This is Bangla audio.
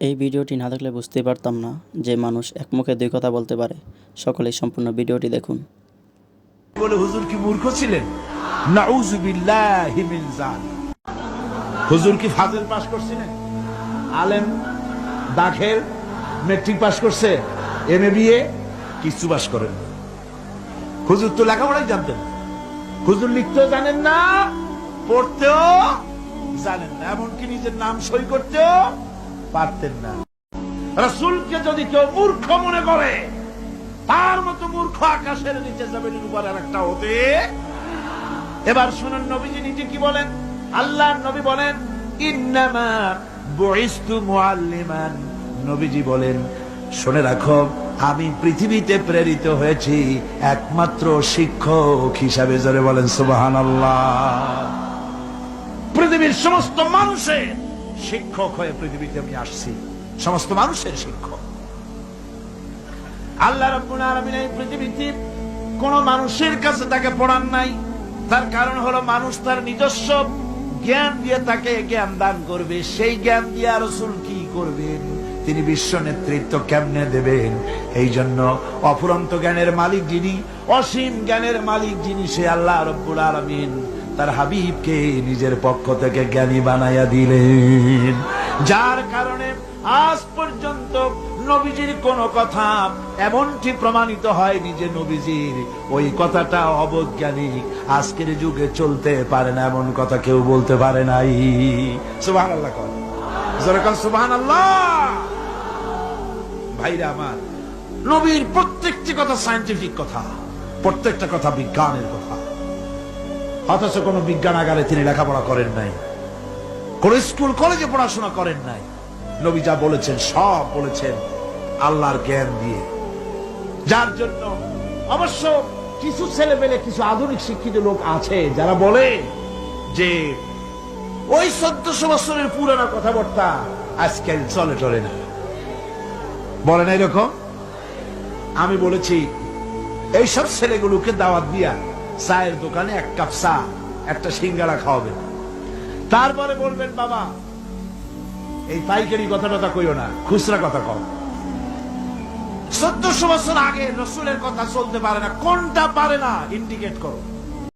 এই ভিডিওটি না দেখলে বুঝতেই পারতাম না যে মানুষ এক মুখে দুই কথা বলতে পারে। সকলেই সম্পূর্ণ ভিডিওটি দেখুন। বলে, হুজুর কি মূর্খ ছিলেন? নাউজুবিল্লাহি মিন যালিক। হুজুর কি ফাজিল পাস করছিলেন? আলেম, দাখেল, মেট্রিক পাস করছে এম এ কিছু পাস করেন। হুজুর তো লেখাপড়াই জানতেন। হুজুর লিখতেও জানেন না, পড়তেও জানেন না। এমনকি নিজের নাম সই করতেও পারতেন না। রসুলকে যদি কেউ মূর্খ মনে করে, তার মতো মূর্খ আকাশের নিচে উপর আর একটা হতে, এবার শুনুন নবীজি নিজে কি বলেন? আল্লাহ নবী বলেন মুআল্লিমান। নবীজি বলেন, শুনে রাখো, আমি পৃথিবীতে প্রেরিত হয়েছি একমাত্র শিক্ষক হিসাবে। জোরে বলেন, সুবহানাল্লাহ। পৃথিবীর সমস্ত মানুষের শিক্ষক হয়ে পৃথিবীতে আমি আসছি। সমস্ত মানুষের শিক্ষক। আল্লাহ রাব্বুল আলামিন এই পৃথিবীতে কোন মানুষের কাছে তাকে পড়ান নাই। তার কারণ হলো মানুষ তার নিজস্ব জ্ঞান দিয়ে তাকে জ্ঞান দান করবে। সেই জ্ঞান দিয়ে রসুল কি করবেন? তিনি বিশ্ব নেতৃত্ব কেমনে দেবেন? এই জন্য অফুরন্ত জ্ঞানের মালিক যিনি, অসীম জ্ঞানের মালিক যিনি সে আল্লাহ রব্বুল আলমিন। তার হাবিবকে নিজের পক্ষ থেকে জ্ঞানী বানাইয়া দিলেন। যার কারণে আজ পর্যন্ত নবীজির কোন কথা এমনটি প্রমাণিত হয়নি যে নবীজির ওই কথাটা অবৈজ্ঞানিক আজকের যুগে চলতে পারে না, এমন কথা কেউ বলতে পারে নাই। সুবাহ আল্লাহ সুবাহ আল্লাহ ভাইরা আমার, নবীর প্রত্যেকটি কথা সায়েন্টিফিক কথা, প্রত্যেকটা কথা বিজ্ঞানের কথা। অথচ কোন বিজ্ঞানাগারে তিনি লেখাপড়া করেন নাই। কোন স্কুল, কলেজে পড়াশোনা করেন নাই। নবী যা বলেছেন, সব বলেছেন আল্লাহর জ্ঞান দিয়ে। যার জন্য অবশ্য কিছু ছেলে পেলে কিছু আধুনিক শিক্ষিত লোক আছে যারা বলে যে, ওই চোদ্দশো বছরের পুরানো কথাবার্তা আজকাল চলে চলে না। বলে না এরকম? আমি বলেছি, এইসব ছেলেগুলোকে দাওয়াত দিয়া চায়ের দোকানে এক কাপ চা, একটা সিঙ্গারা খাওয়াবে। তারপরে বলবেন, বাবা, এই পাইকারি কথা টথা কইও না, খুচরা কথা কও। চোদ্দশো বছর আগে রসুলের কথা চলতে পারে না, কোনটা পারে না, ইন্ডিকেট করো।